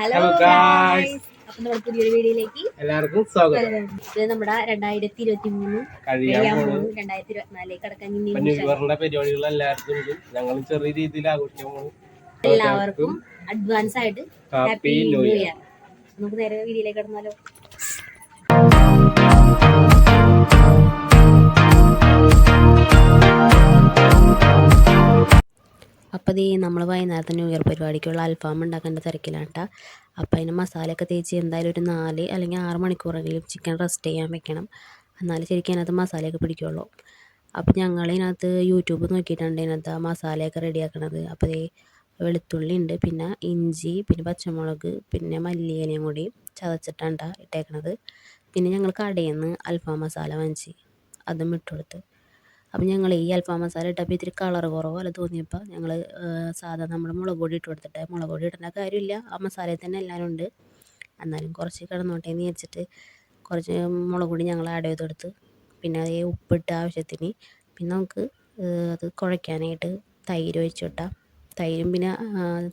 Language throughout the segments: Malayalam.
Hello guys. അപ്പൊ നമ്മുടെ പുതിയൊരു വീഡിയോയിലേക്ക് എല്ലാവർക്കും സ്വാഗതം. ഇത് നമ്മുടെ രണ്ടായിരത്തി ഇരുപത്തി മൂന്ന് രണ്ടായിരത്തി ഇരുപത്തിനാലിലേക്ക് അടക്കാൻ പരിപാടികൾ എല്ലാവർക്കും ഞങ്ങൾ ചെറിയ രീതിയിൽ ആഘോഷിക്കാൻ എല്ലാവർക്കും അഡ്വാൻസ് ആയിട്ട് ഹാപ്പി ന്യൂ ഇയർ നമുക്ക് നേരെ വീഡിയോയിലേക്ക് കടന്നാലോ. അപ്പോൾ ഈ നമ്മൾ വൈകുന്നേരത്തെ ന്യൂ ഇയർ പരിപാടിക്കുള്ള അൽഫാം ഉണ്ടാക്കേണ്ട തിരക്കിലാണ് കേട്ടോ അപ്പോൾ അതിന് മസാലയൊക്കെ തേച്ച് എന്തായാലും ഒരു നാല് അല്ലെങ്കിൽ ആറ് മണിക്കൂറെങ്കിലും ചിക്കൻ റെസ്റ്റ് ചെയ്യാൻ വെക്കണം. എന്നാലും ശരിക്കും അതിനകത്ത് മസാലയൊക്കെ പിടിക്കുള്ളൂ. അപ്പോൾ ഞങ്ങൾ ഇതിനകത്ത് യൂട്യൂബ് നോക്കിയിട്ടുണ്ട് ഇതിനകത്ത് മസാലയൊക്കെ റെഡിയാക്കണത്. അപ്പോൾ ഈ വെളുത്തുള്ളി ഉണ്ട് പിന്നെ ഇഞ്ചി പിന്നെ പച്ചമുളക് പിന്നെ മല്ലിയിലയും കൂടി ചതച്ചിട്ടാണ് ഇട്ടേക്കണത്. പിന്നെ ഞങ്ങൾ കടയിൽ നിന്ന് അൽഫാം മസാല വാങ്ങിച്ച് അതും ഇട്ടുകൊടുത്ത് അപ്പം ഞങ്ങൾ ഈ അൽഫാം മസാല ഇട്ടപ്പോൾ ഇത്തിരി കളർ കുറവ് പോലെ തോന്നിയപ്പോൾ ഞങ്ങൾ സാധാ നമ്മൾ മുളക് പൊടി ഇട്ട് കൊടുത്തിട്ട് മുളക് പൊടി ഇടേണ്ട കാര്യമില്ല. ആ മസാലയിൽ തന്നെ എല്ലാവരും ഉണ്ട്. എന്നാലും കുറച്ച് കിടന്നോട്ടെ എന്ന് വിചാരിച്ചിട്ട് കുറച്ച് മുളക് പൊടി ഞങ്ങൾ ആഡ് ചെയ്ത് കൊടുത്ത് പിന്നെ അതേ ഉപ്പിട്ട് ആവശ്യത്തിന് പിന്നെ നമുക്ക് അത് കുഴയ്ക്കാനായിട്ട് തൈര് ഒഴിച്ചു വിട്ടാൽ തൈരും പിന്നെ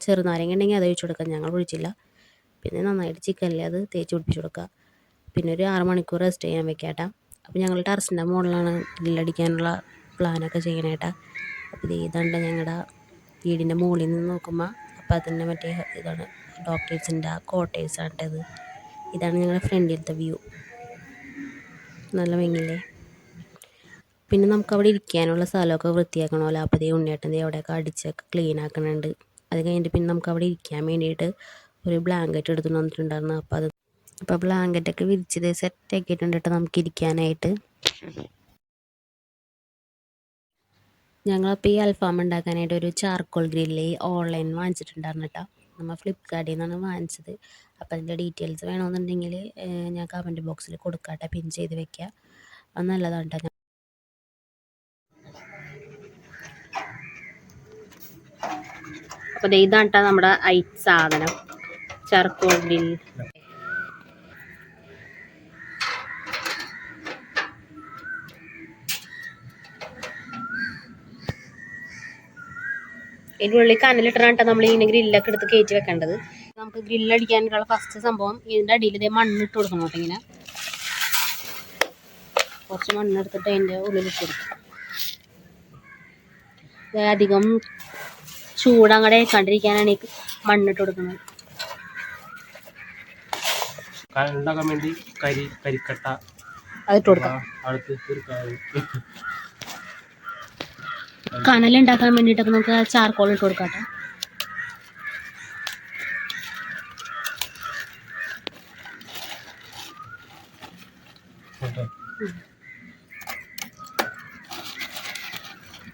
ചെറുനാരങ്ങ ഉണ്ടെങ്കിൽ അത് ഒഴിച്ചു കൊടുക്കാം. ഞങ്ങൾ ഒഴിച്ചില്ല. പിന്നെ നന്നായിട്ട് ചിക്കനിൽ അത് തേച്ച് പിടിപ്പിച്ച് കൊടുക്കുക പിന്നെ ഒരു ആറ് മണിക്കൂർ റെസ്റ്റ് ചെയ്യാൻ വെക്കാട്ടാ. അപ്പോൾ ഞങ്ങൾ ടെറസിന്റെ മുകളിലാണ് ഗ്രില്ലടിക്കാനുള്ള പ്ലാനൊക്കെ ചെയ്യണേട്ടാ. അപ്പോൾ ഇത് ഇതാണ്ട് ഞങ്ങളുടെ വീടിന്റെ മുകളിൽ നിന്ന് നോക്കുമ്പോൾ അപ്പോൾ അതിന്റെ മറ്റേ ഇതാണ് ഡോക്ടേഴ്സിന്റെ കോട്ടേഴ്സാണ് ഇത് ഇതാണ് ഞങ്ങളുടെ ഫ്രണ്ടിലത്തെ വ്യൂ. നല്ല ഭംഗിയില്ലേ? പിന്നെ നമുക്ക് അവിടെ ഇരിക്കാനുള്ള സ്ഥലമൊക്കെ വൃത്തിയാക്കണമല്ലോ. അപ്പോൾ ദേ ഉണ്ണിയേട്ടന്റെ അവിടെയൊക്കെ അടിച്ചൊക്കെ ക്ലീൻ ആക്കണുണ്ട്. അത് കഴിഞ്ഞിട്ട് പിന്നെ നമുക്ക് അവിടെ ഇരിക്കാൻ വേണ്ടിയിട്ട് ഒരു ബ്ലാങ്കറ്റ് എടുത്തുകൊണ്ട് വന്നിട്ടുണ്ടായിരുന്നു. അപ്പോൾ അത് അപ്പോൾ ബ്ലാങ്കറ്റൊക്കെ വിരിച്ചത് സെറ്റ് ആക്കിയിട്ടുണ്ട് കേട്ടോ നമുക്ക് ഇരിക്കാനായിട്ട്. ഞങ്ങളപ്പോൾ ഈ അൽഫാം ഉണ്ടാക്കാനായിട്ട് ഒരു ചാർക്കോൾ ഗ്രില്ല് ഓൺലൈൻ വാങ്ങിച്ചിട്ടുണ്ടായിരുന്നു കേട്ടോ. നമ്മൾ ഫ്ലിപ്കാർട്ടിൽ നിന്നാണ് വാങ്ങിച്ചത്. അപ്പോൾ അതിന്റെ ഡീറ്റെയിൽസ് വേണമെന്നുണ്ടെങ്കിൽ ഞാൻ കമന്റ് ബോക്സിൽ കൊടുക്കാട്ടെ പിൻ ചെയ്ത് വെക്കുക അത് നല്ലതാണ് കേട്ടോ അപ്പോൾ ഇതാണ് കേട്ടോ നമ്മുടെ ഐ സാധനം. ചാർക്കോൾ ഗ്രിൽ ഇതിന്റെ ഉള്ളിൽ കനലിട്ടാണ് നമ്മൾ ഇങ്ങനെ ഗ്രില്ലൊക്കെ എടുത്ത് കയറ്റി വെക്കേണ്ടത്. നമുക്ക് ഗ്രില്ലടിക്കാനുള്ള ഫസ്റ്റ് സംഭവം ഇതിന്റെ അടിയിൽ ഇതേ മണ്ണിട്ട് കൊടുക്കണം കേട്ടോ ഇങ്ങനെ. കുറച്ച് മണ്ണെടുത്തിട്ട് അതിന്റെ ഉള്ളിലിട്ട് കൊടുക്കും. അധികം ചൂടങ്ങടെ കണ്ടിരിക്കാനാണ് ഈ മണ്ണിട്ട് കൊടുക്കുന്നത്. ഉണ്ടാക്കാൻ വേണ്ടി കരി കരിക്കട്ട അതിട്ട് കൊടുക്കാം. അടുത്ത് കനലുണ്ടാക്കാൻ വേണ്ടിയിട്ടൊക്കെ നമുക്ക് ചാർക്കോൾ ഇട്ട് കൊടുക്കാം കേട്ടോ കേട്ടോ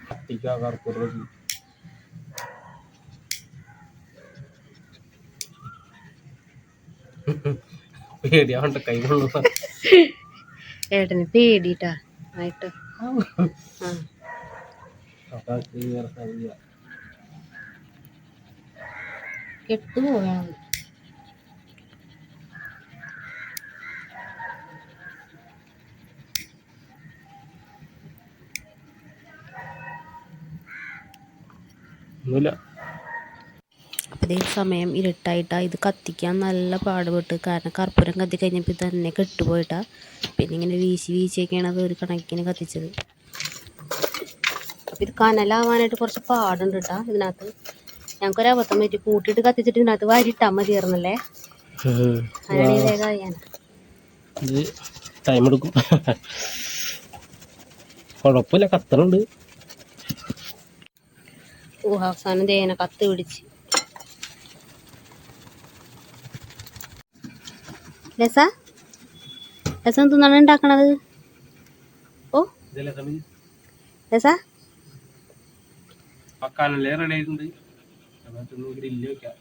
കത്തിക്ക കർപ്പൂരം പേടിയാവണ്ട കൈ കൊള്ളുക ഏട്ടന് പേടിട്ടാ. ആയിട്ട്. ആ. സാധ്യത കെട്ടുപോയാണ് ഒന്നുമില്ല. അപ്പോൾ ഇതേ സമയം ഇരുട്ടായിട്ടാ ഇത് കത്തിക്കാൻ നല്ല പാടുപെട്ട്. കാരണം കർപ്പൂരം കത്തി കഴിഞ്ഞപ്പോൾ തന്നെ കെട്ടുപോയിട്ടാ. പിന്നെ ഇങ്ങനെ വീശി വീശിയൊക്കെയാണ് അത് ഒരു കണക്കിന് കത്തിച്ചത്. അപ്പോൾ ഇത് കനലാവാനായിട്ട് കുറച്ച് പാടുണ്ട് കേട്ടോ ഇതിനകത്ത്. ഞങ്ങൾക്കൊരു അബദ്ധം പറ്റി. കൂട്ടിയിട്ട് കത്തിച്ചിട്ട് ഇതിനകത്ത് വാരിട്ടാൽ മതിയായിരുന്നല്ലേ ഈ വേഗം അറിയാൻ ഇത് ടൈം എടുക്കും. കുഴപ്പമില്ല കത്തണുണ്ട്. ഓ അവസാനം തേന കത്ത് പിടിച്ച്. രസ? രസം തിന്നാണ് ഉണ്ടാക്കണത്? ഓ? രസ? പക്കാനല്ലേ റെഡി ആയിട്ടുണ്ട് അതിനകത്തൊന്ന് ഗ്രില്ല് വെക്കാം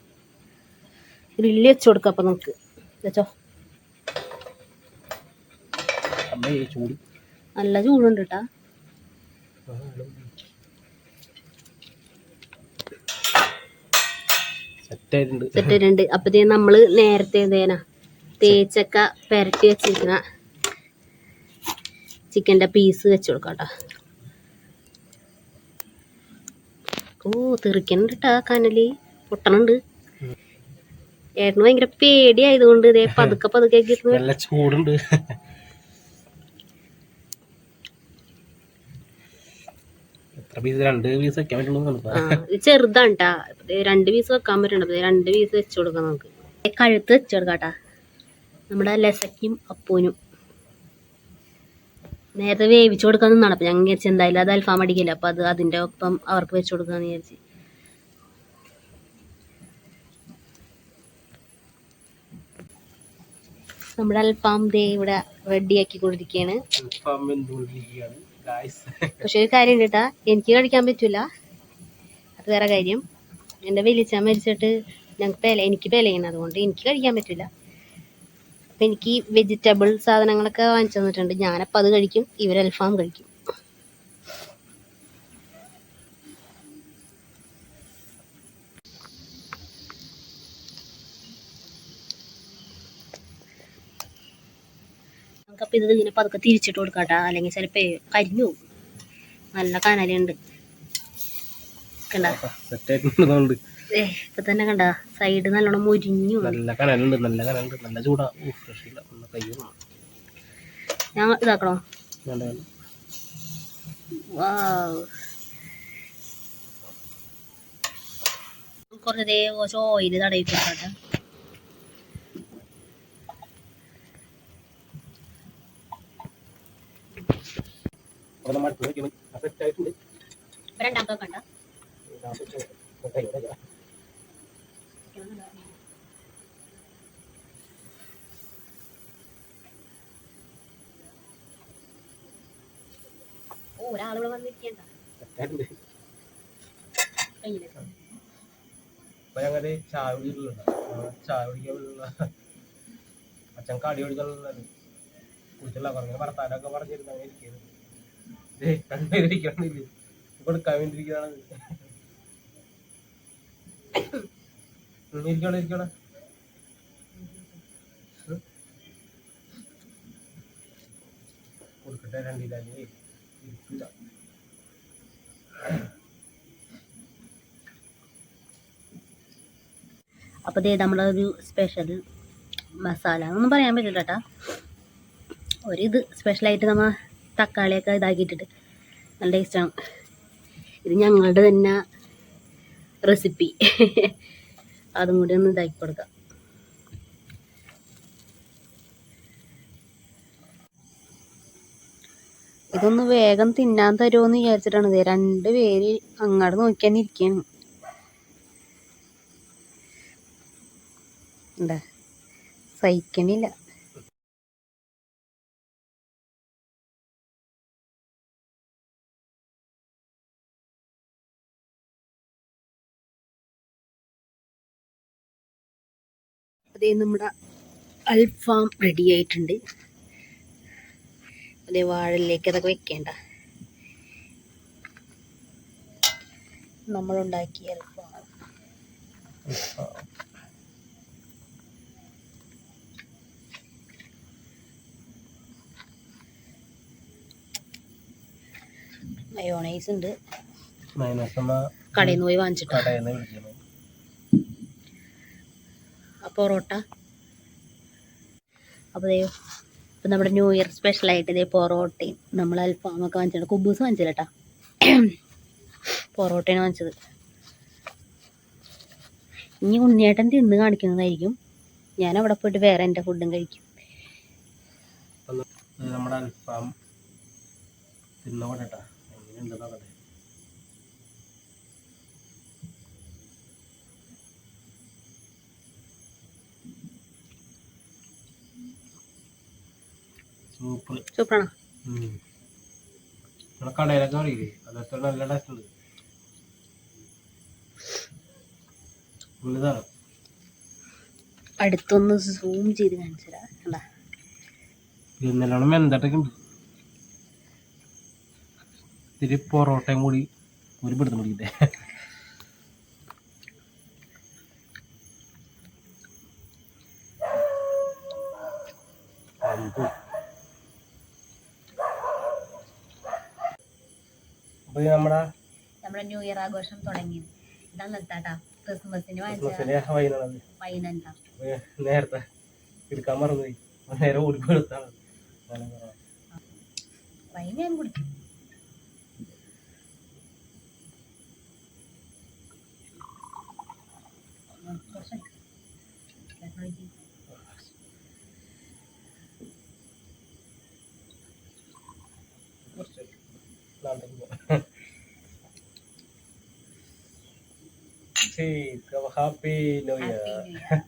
ഗ്രില്ല് വെച്ച് കൊടുക്കാം അപ്പം നമുക്ക്. വെച്ചോ. ചൂട്. നല്ല ചൂടുണ്ട് കേട്ടാ സെറ്റായിട്ടുണ്ട് അപ്പത്തേ നമ്മൾ നേരത്തെ എന്തേനാ തേച്ചക്ക പെരട്ടി വെച്ചിരിക്കുന്ന ചിക്കന്റെ പീസ് വെച്ച് കൊടുക്കാം കേട്ടോ ഓ തെറിക്കണുണ്ട് കേട്ടാ കനൽ. പൊട്ടണുണ്ട്. ഏട്ടന് ഭയങ്കര പേടിയായതുകൊണ്ട് ഇതേ പതുക്കെ പതുക്കെ നല്ല ചൂടുണ്ട്. രണ്ട് പീസ് വെക്കാൻ പറ്റുള്ളൂ ആ, ചെറുതാണ് ട്ടാ ദേ രണ്ട് പീസ് വെക്കാൻ പറ്റുന്നുണ്ട് രണ്ട് പീസ് വെച്ചു കൊടുക്കാം നമുക്ക്. കഴുത്ത് വെച്ച് കൊടുക്കാട്ടാ. നമ്മുടെ ലസയ്ക്കും അപ്പൂനും. നേരത്തെ വേവിച്ചു കൊടുക്കാൻ നിന്നാണ്. അപ്പൊ ഞങ്ങൾ വിചാരിച്ചു എന്തായാലും അത് അൽഫാം അടിക്കില്ല. അപ്പൊ അത് അതിന്റെ ഒപ്പം അവർക്ക് വെച്ച് കൊടുക്കാന്ന് വിചാരിച്ചു. നമ്മുടെ അൽഫാം ദേ ഇവിടെ റെഡി ആക്കി കൊണ്ടിരിക്കുകയാണ് പക്ഷെ ഒരു കാര്യം കേട്ടാ എനിക്ക് കഴിക്കാൻ പറ്റൂല. അത് വേറെ കാര്യം. എന്റെ വലിയ മരിച്ചിട്ട് ഞങ്ങൾക്ക് പേല എനിക്ക് പേലയാണ് അതുകൊണ്ട് എനിക്ക് കഴിക്കാൻ പറ്റില്ല അപ്പം എനിക്ക് വെജിറ്റബിൾ സാധനങ്ങളൊക്കെ വാങ്ങിച്ചു തന്നിട്ടുണ്ട്. ഞാനപ്പോൾ അത് കഴിക്കും ഇവർ അൽഫാം കഴിക്കും. നമുക്കപ്പോൾ ഇത് ഇങ്ങനെ പതുക്കെ തിരിച്ചിട്ട് കൊടുക്കാട്ടാ. അല്ലെങ്കിൽ ചിലപ്പോൾ കരിഞ്ഞു പോകും. നല്ല കനലുണ്ട്. ഇപ്പൊ തന്നെ കണ്ട സൈഡ് നല്ലോണം മുരിഞ്ഞു നല്ല കനലുണ്ട് നല്ല കനലുണ്ട് നല്ല ചൂടാ. കയ്യും ഞാൻ ഇതാക്കണോ? വാവ്. കുറച്ച് ദേ കുറച്ച് രണ്ടാമത്തെ തടവി അവിടെ നമ്മൾ അടുത്ത് വെക്കണം സെറ്റ് ആയിട്ടുണ്ട് രണ്ടാമത്തെ കണ്ട ഓ ഒരാളിവിടെ വന്നിരിക്കണ്ട. അപ്പൊ ഞങ്ങൾ ചായ കുടിക്കുന്നുണ്ട് ചായ കുടിക്കാനുള്ള അച്ഛൻ കടി കുടിക്കാനുള്ളത് കുടിച്ചില്ല പറഞ്ഞ ഭർത്താനൊക്കെ പറഞ്ഞിരുന്നു അങ്ങനെ ഇരിക്കുന്നത് കണ്ടിരിക്കണില്ലേ കൊടുക്കാൻ വേണ്ടിയിരിക്കുന്നതാണ് ഇരിക്കണം ഇരിക്കണം. കൊടുക്കട്ടെ രണ്ടില്ലേ ഇരിക്കില്ല അപ്പോൾ ദേ നമ്മളൊരു സ്പെഷ്യൽ മസാല ഒന്നും പറയാൻ പറ്റില്ല കേട്ടാ ഒരിത് സ്പെഷ്യലായിട്ട് നമ്മൾ തക്കാളിയൊക്കെ ഇതാക്കിയിട്ടിട്ട് നല്ല ടേസ്റ്റാണ് ഇത് ഞങ്ങളുടെ തന്നെ റെസിപ്പി അതും കൂടി ഒന്ന് ഇതാക്കി കൊടുക്കാം. ഇതൊന്ന് വേഗം തിന്നാൻ തരുമോ എന്ന് വിചാരിച്ചിട്ടാണ്. ഇത് രണ്ട് പേര് അങ്ങോട്ട് നോക്കിയാൻ ഇരിക്കുകയാണ് എന്താ സഹിക്കണില്ല. അതേ നമ്മുടെ അൽഫാം റെഡി ആയിട്ടുണ്ട്. അതേ വാഴയിലേക്ക് അതൊക്കെ വെക്കേണ്ട. നമ്മളുണ്ടാക്കിയ അൽഫാം. മയോണൈസ് ഉണ്ട്. കടയിൽ നിന്ന് പോയി വാങ്ങിച്ചിട്ടാ കടയിൽ നിന്ന് വിളിച്ചത് ആ പൊറോട്ട. അപ്പോൾ ദേ ഇപ്പം നമ്മുടെ ന്യൂ ഇയർ സ്പെഷ്യലായിട്ട് ഇതേ പൊറോട്ടയും നമ്മൾ അൽഫാമൊക്കെ വാങ്ങിച്ചിട്ടുണ്ട്. കുബൂസ് വാങ്ങിച്ചില്ല കേട്ടോ പൊറോട്ടയാണ് വാങ്ങിച്ചത്. ഇനി ഉണ്ണിയേട്ടൻ തിന്ന് കാണിക്കുന്നതായിരിക്കും. ഞാൻ അവിടെ പോയിട്ട് വേറെ എന്റെ ഫുഡും കഴിക്കും. ഇത് നമ്മുടെ അൽഫാം തിന്നോട്ടെ സൂപ്പർ. സൂപ്പറാണോ. ഇവിടെ കടയിലൊക്കെ പറയില്ലേ? അതൊക്കെ നല്ല ടേസ്റ്റ് ഉണ്ട്. ഉള്ളതാണ് അടുത്തൊന്ന് സൂം ചെയ്ത് കാണിച്ചു തരാം. കണ്ടാ? ഇത് നല്ലോണം ഉണ്ട്. ഇത്തിരി പൊറോട്ടയും കൂടി ഒരു പിടുത്തം പിടിക്കട്ടെ നമ്മുടെ നമ്മുടെ ന്യൂ ഇയർ ആഘോഷം തുടങ്ങി ഇതാ നിർത്താട്ടാ ക്രിസ്മസിന് നേരത്തെ എടുക്കാൻ മറന്നുപോയി. നേരെ ഓടിക്കൊടുത്താണ് കൊടുത്താണ്. വൈൻ ഞാൻ കുടിക്കും ഉം, കുറച്ച് കഴിക്കും. കുറച്ച് നാളത്തേക്ക് പോവാം. New Happy New Year.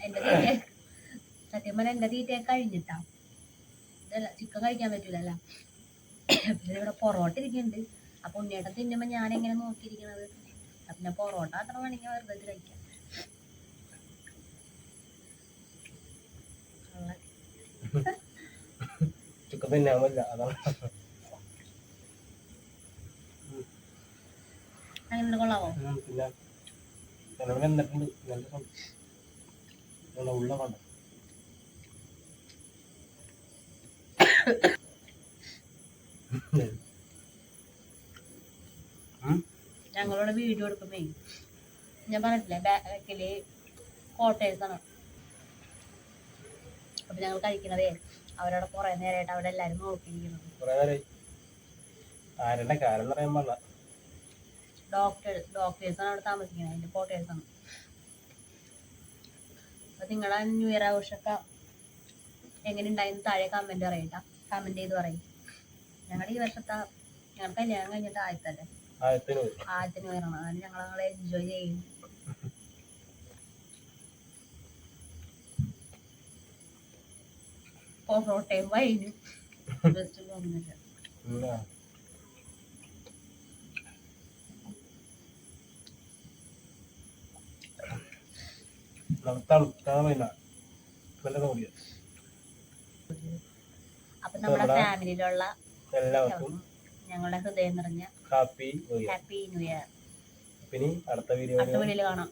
എന്റെ തീറ്റ സത്യം പറഞ്ഞാൽ എന്റെ തീറ്റ കഴിഞ്ഞിട്ടാ ഇതല്ല ചിക്കൻ കഴിക്കാൻ പറ്റൂലല്ല പിന്നെ ഇവിടെ പൊറോട്ട ഇരിക്കുന്നുണ്ട് അപ്പൊ ഉണ്ണിയേട്ടൻ തിന്നുമ്പോ ഞാൻ എങ്ങനെ നോക്കിയിരിക്കണത് പിന്നെ പൊറോട്ട അത്ര വേണമെങ്കിൽ വെറുതെ കഴിക്കാം അതാണ് പിന്നെ ചിലവർ എന്നിട്ടുണ്ട് നല്ല സം- നല്ല ഉള്ള കണ്ട ഞങ്ങളോട് വീഡിയോ എടുക്കുമ്പേ ഞാൻ പറഞ്ഞിട്ടില്ലേ ബാക്കിൽ കോട്ടേഴ്സ് ആണ്. അപ്പൊ ഞങ്ങൾ കഴിക്കണതേ. അവരവിടെ കുറെ നേരമായിട്ട് അവിടെ എല്ലാരും നോക്കിയിരിക്കുന്നത് ഡോക്ടർ ഡോക്ടേഴ്സ് ആണ് അവിടെ താമസിക്കുന്നത്. അതിന്റെ കോട്ടേഴ്സ് ആണ്. അപ്പൊ നിങ്ങളെ ന്യൂ ഇയർ ആഘോഷമൊക്കെ എങ്ങനെ ഉണ്ടായിരുന്നു താഴെ കമന്റ് കമന്റ് ചെയ്ത് പറയും. ഞങ്ങളുടെ ഈ വർഷത്തെ ഞങ്ങൾ കല്യാണം കഴിഞ്ഞിട്ട് ആദ്യത്തല്ലേ ഞങ്ങൾ എൻജോയ് ചെയ്യും പൊറോട്ടയും വൈനും ബെസ്റ്റ് കോമ്പിനേഷൻ ഉം, ആ. നമുക്ക് തണുക്കാൻ വേണ്ട നല്ല വൈനും അപ്പൊ നമ്മുടെ ഫാമിലിയിലുള്ള എല്ലാവർക്കും ഞങ്ങളുടെ ഹൃദയം നിറഞ്ഞ ഹാപ്പി ഹാപ്പി ന്യൂ ഇയർ. പിന്നെ അടുത്ത വീഡിയോ അടുത്ത വീഡിയോയിൽ കാണാം.